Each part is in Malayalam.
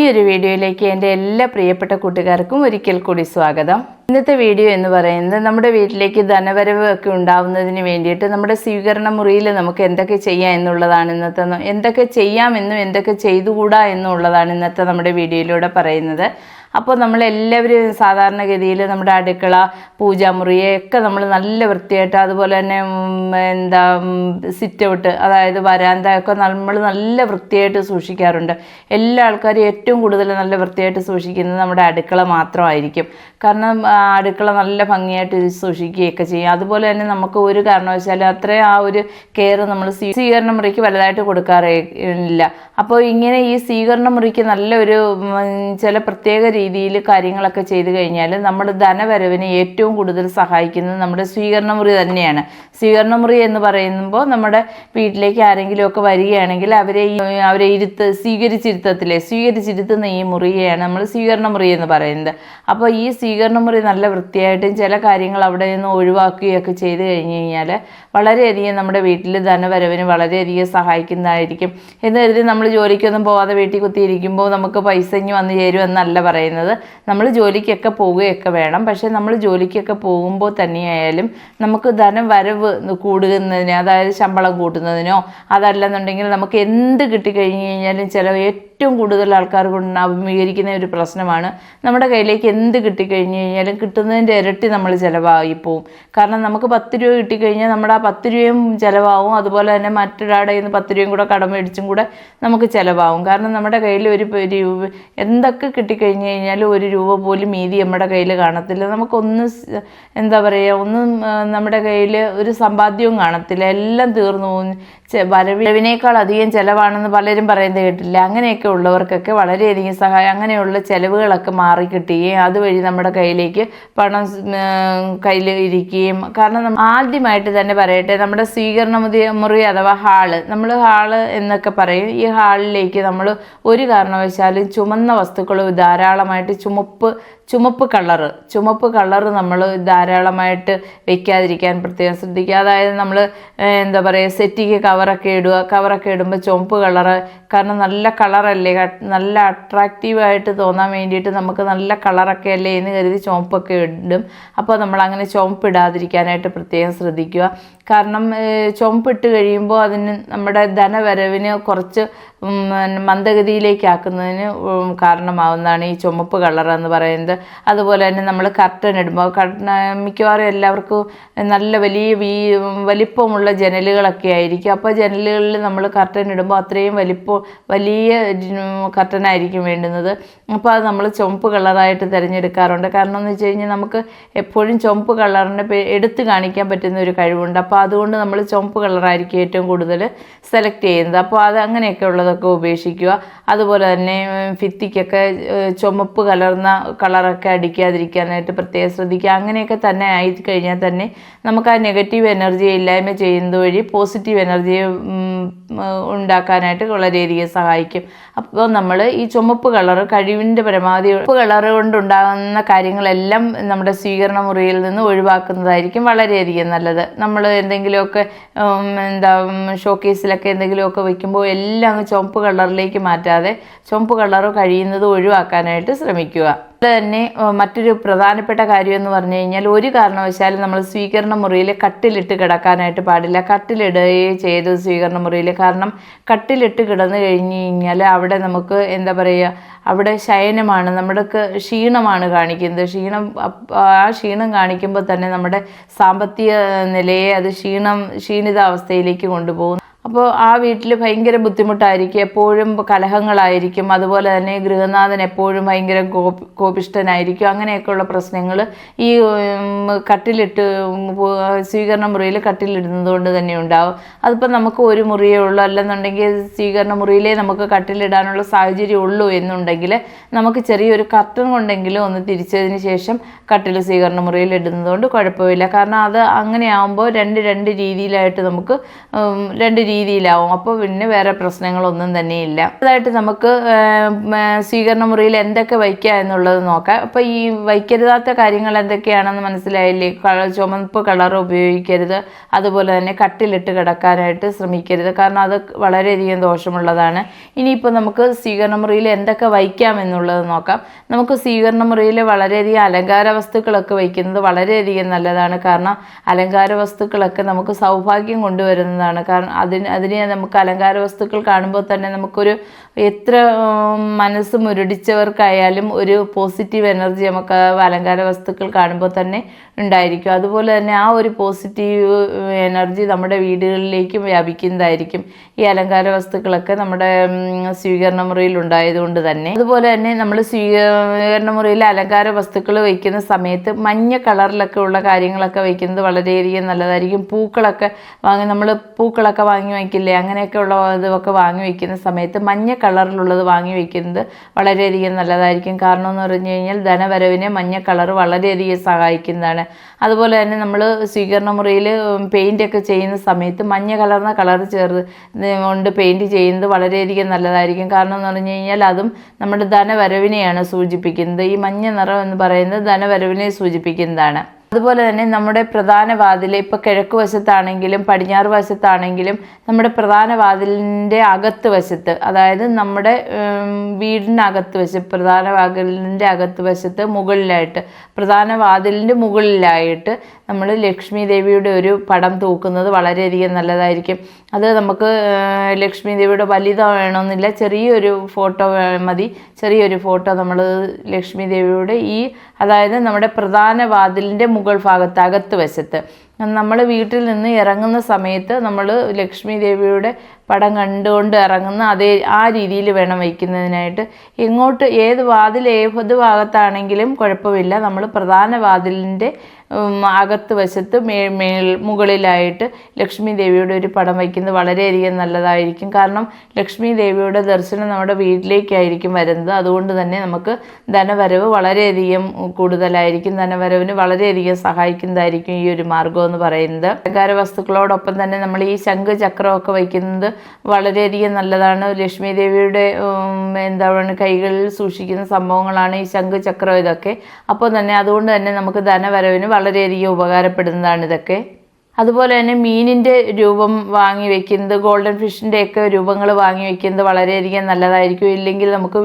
ഈ ഒരു വീഡിയോയിലേക്ക് എന്റെ എല്ലാ പ്രിയപ്പെട്ട കൂട്ടുകാർക്കും ഒരിക്കൽ കൂടി സ്വാഗതം. ഇന്നത്തെ വീഡിയോ എന്ന് പറയുന്നത് നമ്മുടെ വീട്ടിലേക്ക് ധനവരവ് ഒക്കെ ഉണ്ടാവുന്നതിന് വേണ്ടിയിട്ട് നമ്മുടെ സ്വീകരണ മുറിയിൽ നമുക്ക് എന്തൊക്കെ ചെയ്യാം എന്നുള്ളതാണ് ഇന്നത്തെ എന്തൊക്കെ ചെയ്യാമെന്നും എന്തൊക്കെ ചെയ്തുകൂടാ എന്നുള്ളതാണ് ഇന്നത്തെ നമ്മുടെ വീഡിയോയിലൂടെ പറയുന്നത്. അപ്പോൾ നമ്മളെല്ലാവരും സാധാരണഗതിയിൽ നമ്മുടെ അടുക്കള പൂജാമുറിയൊക്കെ നമ്മൾ നല്ല വൃത്തിയായിട്ട് അതുപോലെ തന്നെ എന്താ സിറ്റ് ഔട്ട് അതായത് വരാന്ത ഒക്കെ നമ്മൾ നല്ല വൃത്തിയായിട്ട് സൂക്ഷിക്കാറുണ്ട്. എല്ലാ ആൾക്കാരും ഏറ്റവും കൂടുതൽ നല്ല വൃത്തിയായിട്ട് സൂക്ഷിക്കുന്നത് നമ്മുടെ അടുക്കള മാത്രമായിരിക്കും. കാരണം അടുക്കള നല്ല ഭംഗിയായിട്ട് സൂക്ഷിക്കുകയൊക്കെ ചെയ്യും. അതുപോലെ തന്നെ നമുക്ക് ഒരു കാരണവശാലും അത്രയും ആ ഒരു കെയർ നമ്മൾ സ്വീകരണ മുറിക്ക് വലുതായിട്ട് കൊടുക്കാറില്ല അപ്പോൾ ഇങ്ങനെ ഈ സ്വീകരണ മുറിക്ക് നല്ലൊരു ചില പ്രത്യേക രീതിയിൽ കാര്യങ്ങളൊക്കെ ചെയ്തു കഴിഞ്ഞാൽ നമ്മൾ ധനവരവിനെ ഏറ്റവും കൂടുതൽ സഹായിക്കുന്നത് നമ്മുടെ സ്വീകരണ മുറി തന്നെയാണ്. സ്വീകരണ മുറി എന്ന് പറയുമ്പോൾ നമ്മുടെ വീട്ടിലേക്ക് ആരെങ്കിലുമൊക്കെ വരികയാണെങ്കിൽ അവരെ അവരെ ഇരുത്ത് സ്വീകരിച്ചിരുത്തത്തില്ലേ? സ്വീകരിച്ചിരുത്തുന്ന ഈ മുറിയെയാണ് നമ്മൾ സ്വീകരണ മുറി എന്ന് പറയുന്നത്. അപ്പോൾ ഈ സ്വീകരണ മുറി നല്ല വൃത്തിയായിട്ടും ചില കാര്യങ്ങൾ അവിടെ നിന്ന് ഒഴിവാക്കുകയൊക്കെ ചെയ്തു കഴിഞ്ഞ് കഴിഞ്ഞാൽ വളരെയധികം നമ്മുടെ വീട്ടിൽ ധനവരവിന് വളരെയധികം സഹായിക്കുന്നതായിരിക്കും. എന്ന് കരുതി നമ്മൾ ജോലിക്കൊന്നും പോവാതെ വീട്ടിൽ കുത്തിയിരിക്കുമ്പോൾ നമുക്ക് പൈസ ഇനി വന്ന് ചേരുമെന്നല്ല പറയുന്നത്. നമ്മൾ ജോലിക്കൊക്കെ പോവുകയൊക്കെ വേണം. പക്ഷേ നമ്മൾ ജോലിക്കൊക്കെ പോകുമ്പോൾ തന്നെയായാലും നമുക്ക് ധനം വരവ് കൂടുന്നതിന് അതായത് ശമ്പളം കൂട്ടുന്നതിനോ അതല്ലെന്നുണ്ടെങ്കിൽ നമുക്ക് എന്ത് കിട്ടിക്കഴിഞ്ഞ് കഴിഞ്ഞാലും ചില ഏറ്റവും കൂടുതൽ ആൾക്കാർ കൊണ്ട് അഭിമുഖീകരിക്കുന്ന ഒരു പ്രശ്നമാണ്. നമ്മുടെ കയ്യിലേക്ക് എന്ത് കിട്ടിക്കഴിഞ്ഞ് കഴിഞ്ഞാലും കിട്ടുന്നതിന്റെ ഇരട്ടി നമ്മൾ ചിലവായി പോവും. കാരണം നമുക്ക് പത്ത് രൂപ കിട്ടിക്കഴിഞ്ഞാൽ നമ്മുടെ ആ പത്ത് രൂപയും ചിലവാകും അതുപോലെ തന്നെ മറ്റൊരാളുടെ കയ്യിൽ നിന്ന് പത്ത് രൂപയും കൂടെ കടം മേടിച്ചും കൂടെ നമുക്ക് ചിലവാകും കാരണം നമ്മുടെ കയ്യിൽ ഒരു എന്തൊക്കെ കിട്ടിക്കഴിഞ്ഞ് കഴിഞ്ഞാലും ഒരു രൂപ പോലും മീതി നമ്മുടെ കയ്യിൽ കാണത്തില്ല. നമുക്കൊന്നും എന്താ പറയുക ഒന്നും നമ്മുടെ കയ്യിൽ ഒരു സമ്പാദ്യവും കാണത്തില്ല. എല്ലാം തീർന്നു പോകും വരവിനേക്കാൾ അധികം ചിലവാണെന്ന് പലരും പറയുന്നത് കേട്ടില്ല. അങ്ങനെയൊക്കെ ഉള്ളവർക്കൊക്കെ വളരെയധികം സഹായം അങ്ങനെയുള്ള ചിലവുകളൊക്കെ മാറി കിട്ടുകയും അതുവഴി നമ്മുടെ കയ്യിലേക്ക് പണം കയ്യിൽ ഇരിക്കുകയും കാരണം ആദ്യമായിട്ട് തന്നെ പറയട്ടെ നമ്മുടെ സ്വീകരണ മുറി അഥവാ ഹാൾ നമ്മൾ ഹാൾ എന്നൊക്കെ പറയും. ഈ ഹാളിലേക്ക് നമ്മൾ ഒരു കാരണവശാലും ചുമന്ന വസ്തുക്കൾ ധാരാളമായിട്ട് ചുമപ്പ് ചുമപ്പ് കളറ്. ചുമപ്പ് കളറ് നമ്മൾ ധാരാളമായിട്ട് വെക്കാതിരിക്കാൻ പ്രത്യേകം ശ്രദ്ധിക്കുക. അതായത് നമ്മൾ എന്താ പറയുക സെറ്റിക്ക് കവറൊക്കെ ഇടുക. കവറൊക്കെ ഇടുമ്പോൾ ചുമപ്പ് കളറ്. കാരണം നല്ല കളറല്ലേ? നല്ല അട്രാക്റ്റീവായിട്ട് തോന്നാൻ വേണ്ടിയിട്ട് നമുക്ക് നല്ല കളറൊക്കെ അല്ലേ എന്ന് കരുതി ചുമപ്പൊക്കെ ഇടും. അപ്പോൾ നമ്മൾ അങ്ങനെ ചുമപ്പ് ഇടാതിരിക്കാനായിട്ട് പ്രത്യേകം ശ്രദ്ധിക്കുക. കാരണം ചുമപ്പിട്ട് കഴിയുമ്പോൾ അതിന് നമ്മുടെ ധനവരവിന് കുറച്ച് മന്ദഗതിയിലേക്കാക്കുന്നതിന് കാരണമാവുന്നതാണ് ഈ ചുമപ്പ് കളർ എന്ന് പറയുന്നത്. അതുപോലെ തന്നെ നമ്മൾ കർട്ടൻ ഇടുമ്പോൾ കർട്ടൻ മിക്കവാറും എല്ലാവർക്കും നല്ല വലിയ വീ വലിപ്പമുള്ള ജനലുകളൊക്കെ ആയിരിക്കും. അപ്പോൾ ജനലുകളിൽ നമ്മൾ കർട്ടൻ ഇടുമ്പോൾ അത്രയും വലിപ്പം വലിയ കർട്ടനായിരിക്കും വേണ്ടുന്നത്. അപ്പോൾ അത് നമ്മൾ ചുമപ്പ് കളറായിട്ട് തിരഞ്ഞെടുക്കാറുണ്ട്. കാരണം എന്ന് വെച്ച് കഴിഞ്ഞാൽ നമുക്ക് എപ്പോഴും ചുമപ്പ് കളറിനെ എടുത്തു കാണിക്കാൻ പറ്റുന്ന ഒരു കഴിവുണ്ട്. അപ്പോൾ അതുകൊണ്ട് നമ്മൾ ചുമപ്പ് കളറായിരിക്കും ഏറ്റവും കൂടുതൽ സെലക്ട് ചെയ്യുന്നത്. അപ്പോൾ അത് അങ്ങനെയൊക്കെ ഉള്ളതൊക്കെ ഉപേക്ഷിക്കുക. അതുപോലെ തന്നെ ഭിത്തിക്കൊക്കെ ചുമപ്പ് കലർന്ന കളറൊക്കെ അടിക്കാതിരിക്കാനായിട്ട് പ്രത്യേകം ശ്രദ്ധിക്കുക. അങ്ങനെയൊക്കെ തന്നെ ആയി കഴിഞ്ഞാൽ തന്നെ നമുക്ക് ആ നെഗറ്റീവ് എനർജി ഇല്ലായ്മ ചെയ്യുന്നത് വഴി പോസിറ്റീവ് എനർജി ഉണ്ടാക്കാനായിട്ട് വളരെയധികം സഹായിക്കും. അപ്പോൾ നമ്മൾ ഈ ചുമപ്പ് കളർ കഴിവിന്റെ പരമാവധി ഉപ്പ് കളർ കൊണ്ടുണ്ടാകുന്ന കാര്യങ്ങളെല്ലാം നമ്മുടെ സ്വീകരണ മുറിയിൽ നിന്ന് ഒഴിവാക്കുന്നതായിരിക്കും വളരെയധികം നല്ലത്. നമ്മൾ എന്തെങ്കിലുമൊക്കെ എന്താ ഷോക്കേസിലൊക്കെ എന്തെങ്കിലുമൊക്കെ വെക്കുമ്പോൾ എല്ലാം ചുമപ്പ് കളറിലേക്ക് മാറ്റാതെ ചുമപ്പ് കളർ കഴിയുന്നത് ഒഴിവാക്കാനായിട്ട് ശ്രമിക്കുക. തന്നെ മറ്റൊരു പ്രധാനപ്പെട്ട കാര്യം എന്ന് പറഞ്ഞു കഴിഞ്ഞാൽ ഒരു കാരണവശാലും നമ്മൾ സ്വീകരണ മുറിയിൽ കട്ടിലിട്ട് കിടക്കാനായിട്ട് പാടില്ല. കട്ടിലിടുകയേ ചെയ്ത് സ്വീകരണ മുറിയിൽ കാരണം കട്ടിലിട്ട് കിടന്നു കഴിഞ്ഞ് കഴിഞ്ഞാൽ അവിടെ നമുക്ക് എന്താ പറയുക അവിടെ ശയനമാണ് നമ്മുടെ ക്ഷീണമാണ് കാണിക്കുന്നത്. ക്ഷീണം ആ ക്ഷീണം കാണിക്കുമ്പോൾ തന്നെ നമ്മുടെ സാമ്പത്തിക നിലയെ അത് ക്ഷീണം ക്ഷീണിതാവസ്ഥയിലേക്ക് കൊണ്ടുപോകും അപ്പോൾ ആ വീട്ടിൽ ഭയങ്കര ബുദ്ധിമുട്ടായിരിക്കും. എപ്പോഴും കലഹങ്ങളായിരിക്കും. അതുപോലെ തന്നെ ഗൃഹനാഥൻ എപ്പോഴും ഭയങ്കര കോപ് കോപിഷ്ടനായിരിക്കും അങ്ങനെയൊക്കെയുള്ള പ്രശ്നങ്ങൾ ഈ കട്ടിലിട്ട് സ്വീകരണ മുറിയിൽ കട്ടിലിടുന്നത് കൊണ്ട് തന്നെ ഉണ്ടാവും. അതിപ്പോൾ നമുക്ക് ഒരു മുറിയേ ഉള്ളൂ. അല്ലെന്നുണ്ടെങ്കിൽ സ്വീകരണ മുറിയിലേ നമുക്ക് കട്ടിലിടാനുള്ള സാഹചര്യം ഉള്ളൂ എന്നുണ്ടെങ്കിൽ നമുക്ക് ചെറിയൊരു കർട്ടൻ കൊണ്ടെങ്കിലും ഒന്ന് തിരിച്ചതിന് ശേഷം കട്ടിൽ സ്വീകരണ മുറിയിൽ ഇടുന്നത് കൊണ്ട് കുഴപ്പമില്ല. കാരണം അത് അങ്ങനെ ആകുമ്പോൾ രണ്ട് രണ്ട് രീതിയിലായിട്ട് നമുക്ക് രണ്ട് രീതിയിൽ രീതിയിലാവും. അപ്പോൾ പിന്നെ വേറെ പ്രശ്നങ്ങളൊന്നും തന്നെ ഇല്ല അതായിട്ട് നമുക്ക് സ്വീകരണ മുറിയിൽ എന്തൊക്കെ വയ്ക്കുക എന്നുള്ളത് നോക്കാം. അപ്പോൾ ഈ വയ്ക്കരുതാത്ത കാര്യങ്ങൾ എന്തൊക്കെയാണെന്ന് മനസ്സിലായില്ലേ? കളർ ചുമപ്പ് കളർ ഉപയോഗിക്കരുത്. അതുപോലെ തന്നെ കട്ടിലിട്ട് കിടക്കാനായിട്ട് ശ്രമിക്കരുത്. കാരണം അത് വളരെയധികം ദോഷമുള്ളതാണ്. ഇനിയിപ്പോൾ നമുക്ക് സ്വീകരണ മുറിയിൽ എന്തൊക്കെ വയ്ക്കാം എന്നുള്ളത് നോക്കാം. നമുക്ക് സ്വീകരണ മുറിയിൽ വളരെയധികം അലങ്കാര വസ്തുക്കളൊക്കെ വയ്ക്കുന്നത് വളരെയധികം നല്ലതാണ്. കാരണം അലങ്കാര വസ്തുക്കളൊക്കെ നമുക്ക് സൗഭാഗ്യം കൊണ്ടുവരുന്നതാണ്. കാരണം അതിന് അതിനെ നമുക്ക് അലങ്കാര വസ്തുക്കൾ കാണുമ്പോൾ തന്നെ നമുക്കൊരു എത്ര മനസ്സ് മുരടിച്ചവർക്കായാലും ഒരു പോസിറ്റീവ് എനർജി നമുക്ക് അലങ്കാര വസ്തുക്കൾ കാണുമ്പോൾ തന്നെ ഉണ്ടായിരിക്കും. അതുപോലെ തന്നെ ആ ഒരു പോസിറ്റീവ് എനർജി നമ്മുടെ വീടുകളിലേക്കും വ്യാപിക്കുന്നതായിരിക്കും ഈ അലങ്കാര വസ്തുക്കളൊക്കെ നമ്മുടെ സ്വീകരണ മുറിയിൽ ഉണ്ടായതുകൊണ്ട് തന്നെ. അതുപോലെ തന്നെ നമ്മൾ സ്വീകരണ മുറിയിൽ അലങ്കാര വസ്തുക്കൾ വയ്ക്കുന്ന സമയത്ത് മഞ്ഞ കളറിലൊക്കെ ഉള്ള കാര്യങ്ങളൊക്കെ വയ്ക്കുന്നത് വളരെയധികം നല്ലതായിരിക്കും. പൂക്കളൊക്കെ വാങ്ങി നമ്മൾ പൂക്കളൊക്കെ വാങ്ങി വയ്ക്കില്ലേ? അങ്ങനെയൊക്കെ ഉള്ള ഇതൊക്കെ വാങ്ങി വയ്ക്കുന്ന സമയത്ത് മഞ്ഞ കളറിലുള്ളത് വാങ്ങി വയ്ക്കുന്നത് വളരെയധികം നല്ലതായിരിക്കും. കാരണം എന്ന് പറഞ്ഞു കഴിഞ്ഞാൽ ധനവരവിനെ മഞ്ഞ കളർ വളരെയധികം സഹായിക്കുന്നതാണ്. അതുപോലെ തന്നെ നമ്മൾ സ്വീകരണ മുറിയിൽ പെയിന്റൊക്കെ ചെയ്യുന്ന സമയത്ത് മഞ്ഞ കലർന്ന കളർ ചേർത്ത് കൊണ്ട് പെയിന്റ് ചെയ്യുന്നത് വളരെയധികം നല്ലതായിരിക്കും. കാരണം എന്ന് പറഞ്ഞു കഴിഞ്ഞാൽ അതും നമ്മുടെ ധനവരവിനെയാണ് സൂചിപ്പിക്കുന്നത്. ഈ മഞ്ഞ നിറം എന്ന് പറയുന്നത് ധനവരവിനെ സൂചിപ്പിക്കുന്നതാണ്. അതുപോലെ തന്നെ നമ്മുടെ പ്രധാന വാതിൽ ഇപ്പോൾ കിഴക്ക് വശത്താണെങ്കിലും പടിഞ്ഞാറ് വശത്താണെങ്കിലും നമ്മുടെ പ്രധാന വാതിലിന്റെ അകത്ത് വശത്ത് അതായത് നമ്മുടെ വീടിന്റെ വീടിനകത്ത് വശം പ്രധാന വാതിലിന്റെ അകത്ത് വശത്ത് മുകളിലായിട്ട് പ്രധാന വാതിലിന്റെ മുകളിലായിട്ട് നമ്മൾ ലക്ഷ്മി ദേവിയുടെ ഒരു പടം തൂക്കുന്നത് വളരെയധികം നല്ലതായിരിക്കും. അത് നമുക്ക് ലക്ഷ്മി ദേവിയുടെ വലുതോ വേണമെന്നില്ല ചെറിയൊരു ഫോട്ടോ മതി. ചെറിയൊരു ഫോട്ടോ നമ്മൾ ലക്ഷ്മി ദേവിയുടെ ഈ അതായത് നമ്മുടെ പ്രധാന വാതിലിന്റെ മുകൾ ഭാഗത്ത് അകത്ത് വശത്ത്. നമ്മൾ വീട്ടിൽ നിന്ന് ഇറങ്ങുന്ന സമയത്ത് നമ്മൾ ലക്ഷ്മി ദേവിയുടെ പടം കണ്ടുകൊണ്ട് ഇറങ്ങുന്ന അതേ ആ രീതിയിൽ വേണം വയ്ക്കുന്നതിനായിട്ട്. ഇങ്ങോട്ട് ഏത് വാതിൽ ഏത് ഭാഗത്താണെങ്കിലും കുഴപ്പമില്ല. നമ്മൾ പ്രധാന വാതിലിന്റെ അകത്ത് വശത്ത് മേ മേൽ മുകളിലായിട്ട് ലക്ഷ്മി ദേവിയുടെ ഒരു പടം വയ്ക്കുന്നത് വളരെയധികം നല്ലതായിരിക്കും. കാരണം ലക്ഷ്മി ദേവിയുടെ ദർശനം നമ്മുടെ വീട്ടിലേക്കായിരിക്കും വരുന്നത്. അതുകൊണ്ട് തന്നെ നമുക്ക് ധനവരവ് വളരെയധികം കൂടുതലായിരിക്കും. ധനവരവിന് വളരെയധികം സഹായിക്കുന്നതായിരിക്കും ഈ ഒരു മാർഗം എന്ന് പറയുന്നത്. അലങ്കാര വസ്തുക്കളോടൊപ്പം തന്നെ നമ്മൾ ഈ ശംഖ് ചക്രമൊക്കെ വയ്ക്കുന്നത് വളരെയധികം നല്ലതാണ്. ലക്ഷ്മി ദേവിയുടെ എന്താണ് കൈകളിൽ സൂക്ഷിക്കുന്ന സംഭവങ്ങളാണ് ഈ ശംഖ് ചക്രം ഇതൊക്കെ. അപ്പോൾ തന്നെ അതുകൊണ്ട് തന്നെ നമുക്ക് ധനവരവിന് വളരെയധികം ഉപകാരപ്പെടുന്നതാണ് ഇതൊക്കെ. അതുപോലെ തന്നെ മീനിന്റെ രൂപം വാങ്ങി വെക്കുന്നത് ഗോൾഡൻ ഫിഷിന്റെ ഒക്കെ രൂപങ്ങൾ വാങ്ങി വെക്കുന്നത് വളരെയധികം നല്ലതായിരിക്കും. ഇല്ലെങ്കിൽ നമുക്ക്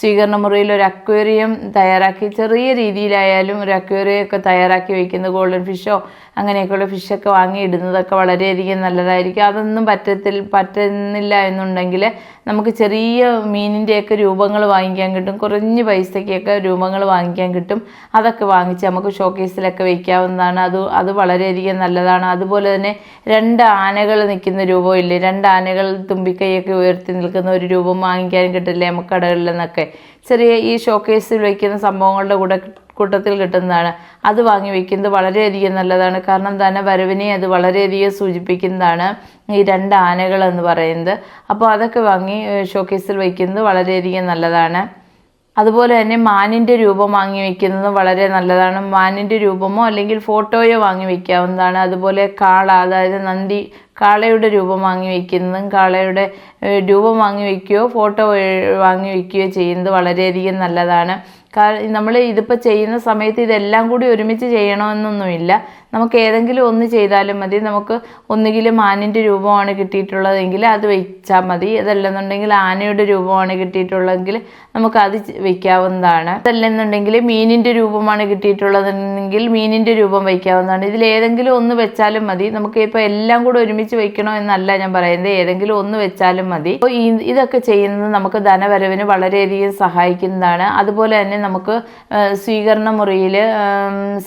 സ്വീകരണ മുറിയിൽ ഒരു അക്വേറിയം തയ്യാറാക്കി ചെറിയ രീതിയിലായാലും ഒരു അക്വേറിയം ഒക്കെ തയ്യാറാക്കി വെക്കുന്നത് ഗോൾഡൻ ഫിഷോ അങ്ങനെയൊക്കെയുള്ള ഫിഷൊക്കെ വാങ്ങി ഇടുന്നതൊക്കെ വളരെയധികം നല്ലതായിരിക്കും. അതൊന്നും പറ്റത്തിൽ പറ്റുന്നില്ല എന്നുണ്ടെങ്കിൽ നമുക്ക് ചെറിയ മീനിന്റെയൊക്കെ രൂപങ്ങൾ വാങ്ങിക്കാൻ കിട്ടും. കുറഞ്ഞ പൈസയ്ക്കൊക്കെ രൂപങ്ങൾ വാങ്ങിക്കാൻ കിട്ടും. അതൊക്കെ വാങ്ങിച്ച് നമുക്ക് ഷോക്കേസിലൊക്കെ വയ്ക്കാവുന്നതാണ് അത് അത് വളരെയധികം നല്ലതാണ്. അതുപോലെ തന്നെ രണ്ട് ആനകൾ നിൽക്കുന്ന രൂപമില്ലേ രണ്ട് ആനകൾ തുമ്പിക്കൈയൊക്കെ ഉയർത്തി നിൽക്കുന്ന ഒരു രൂപം വാങ്ങിക്കാൻ കിട്ടില്ലേ നമുക്ക് കടകളിൽ നിന്നൊക്കെ? ചെറിയ ഈ ഷോക്കേസിൽ വയ്ക്കുന്ന സംഭവങ്ങളുടെ കൂടെ കൂട്ടത്തിൽ കിട്ടുന്നതാണ്. അത് വാങ്ങി വയ്ക്കുന്നത് വളരെയധികം നല്ലതാണ്. കാരണം തന്നെ ധനവരവിനെ അത് വളരെയധികം സൂചിപ്പിക്കുന്നതാണ് ഈ രണ്ട് ആനകൾ എന്ന് പറയുന്നത്. അപ്പോൾ അതൊക്കെ വാങ്ങി ഷോക്കേസിൽ വയ്ക്കുന്നത് വളരെയധികം നല്ലതാണ്. അതുപോലെ തന്നെ മാനിന്റെ രൂപം വാങ്ങി വയ്ക്കുന്നത് വളരെ നല്ലതാണ്. മാനിന്റെ രൂപമോ അല്ലെങ്കിൽ ഫോട്ടോയോ വാങ്ങി വയ്ക്കാവുന്നതാണ് അതുപോലെ കാള അതായത് നന്ദി കാളയുടെ രൂപം വാങ്ങി വയ്ക്കുന്നതും കാളയുടെ രൂപം വാങ്ങി വയ്ക്കുകയോ ഫോട്ടോ വാങ്ങി വയ്ക്കുകയോ ചെയ്യുന്നത് വളരെയധികം നല്ലതാണ്. നമ്മൾ ഇതിപ്പോൾ ചെയ്യുന്ന സമയത്ത് ഇതെല്ലാം കൂടി ഒരുമിച്ച് ചെയ്യണമെന്നൊന്നുമില്ല. നമുക്ക് ഏതെങ്കിലും ഒന്ന് ചെയ്താലും മതി. നമുക്ക് ഒന്നുകിൽ മാനിന്റെ രൂപമാണ് കിട്ടിയിട്ടുള്ളതെങ്കിൽ അത് വെച്ചാൽ മതി. അതല്ലെന്നുണ്ടെങ്കിൽ ആനയുടെ രൂപമാണ് കിട്ടിയിട്ടുള്ളതെങ്കിൽ നമുക്ക് അത് വെക്കാവുന്നതാണ്. അതല്ലെന്നുണ്ടെങ്കിൽ മീനിന്റെ രൂപമാണ് കിട്ടിയിട്ടുള്ളതെങ്കിൽ മീനിന്റെ രൂപം വയ്ക്കാവുന്നതാണ് ഇതിൽ ഏതെങ്കിലും ഒന്ന് വെച്ചാലും മതി. നമുക്ക് ഇപ്പോൾ എല്ലാം കൂടി ഒരുമിച്ച് വെക്കണോ എന്നല്ല ഞാൻ പറയുന്നത്. ഏതെങ്കിലും ഒന്ന് വെച്ചാലും മതി. അപ്പോൾ ഇതൊക്കെ ചെയ്യുന്നത് നമുക്ക് ധനവരവിന് വളരെയധികം സഹായിക്കുന്നതാണ്. അതുപോലെ തന്നെ നമുക്ക് സ്വീകരണ മുറിയിൽ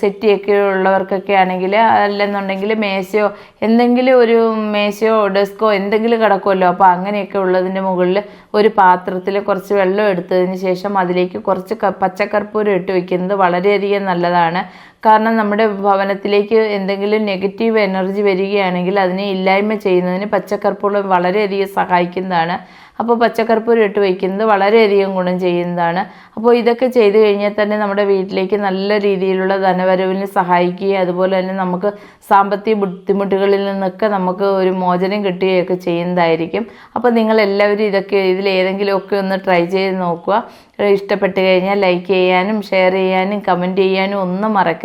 സെറ്റിയൊക്കെ ഉള്ളവർക്കൊക്കെ ആണെങ്കിൽ അല്ലെന്നുണ്ടെങ്കിൽ മേശയോ എന്തെങ്കിലും ഒരു മേശയോ ഡെസ്കോ എന്തെങ്കിലും കിടക്കുമല്ലോ. അപ്പോൾ അങ്ങനെയൊക്കെ ഉള്ളതിന്റെ മുകളിൽ ഒരു പാത്രത്തിൽ കുറച്ച് വെള്ളം എടുത്തതിന് ശേഷം അതിലേക്ക് കുറച്ച് പച്ചക്കർപ്പൂരം ഇട്ട് വയ്ക്കുന്നത് വളരെയധികം നല്ലതാണ്. കാരണം നമ്മുടെ ഭവനത്തിലേക്ക് എന്തെങ്കിലും നെഗറ്റീവ് എനർജി വരികയാണെങ്കിൽ അതിനെ ഇല്ലായ്മ ചെയ്യുന്നതിന് പച്ചക്കർപ്പൂരം വളരെയധികം സഹായിക്കുന്നതാണ്. അപ്പോൾ പച്ചക്കർപ്പൂരം ഇട്ട് വയ്ക്കുന്നത് വളരെയധികം ഗുണം ചെയ്യുന്നതാണ്. അപ്പോൾ ഇതൊക്കെ ചെയ്തു കഴിഞ്ഞാൽ തന്നെ നമ്മുടെ വീട്ടിലേക്ക് നല്ല രീതിയിലുള്ള ധനവരവിന് സഹായിക്കുകയും അതുപോലെ തന്നെ നമുക്ക് സാമ്പത്തിക ബുദ്ധിമുട്ടുകളിൽ നിന്നൊക്കെ നമുക്ക് ഒരു മോചനം കിട്ടുകയൊക്കെ ചെയ്യുന്നതായിരിക്കും. അപ്പോൾ നിങ്ങൾ എല്ലാവരും ഇതൊക്കെ ഇതിൽ ഏതെങ്കിലുമൊക്കെ ഒന്ന് ട്രൈ ചെയ്ത് നോക്കുക. ഇഷ്ടപ്പെട്ട് കഴിഞ്ഞാൽ ലൈക്ക് ചെയ്യാനും ഷെയർ ചെയ്യാനും കമന്റ് ചെയ്യാനും ഒന്നും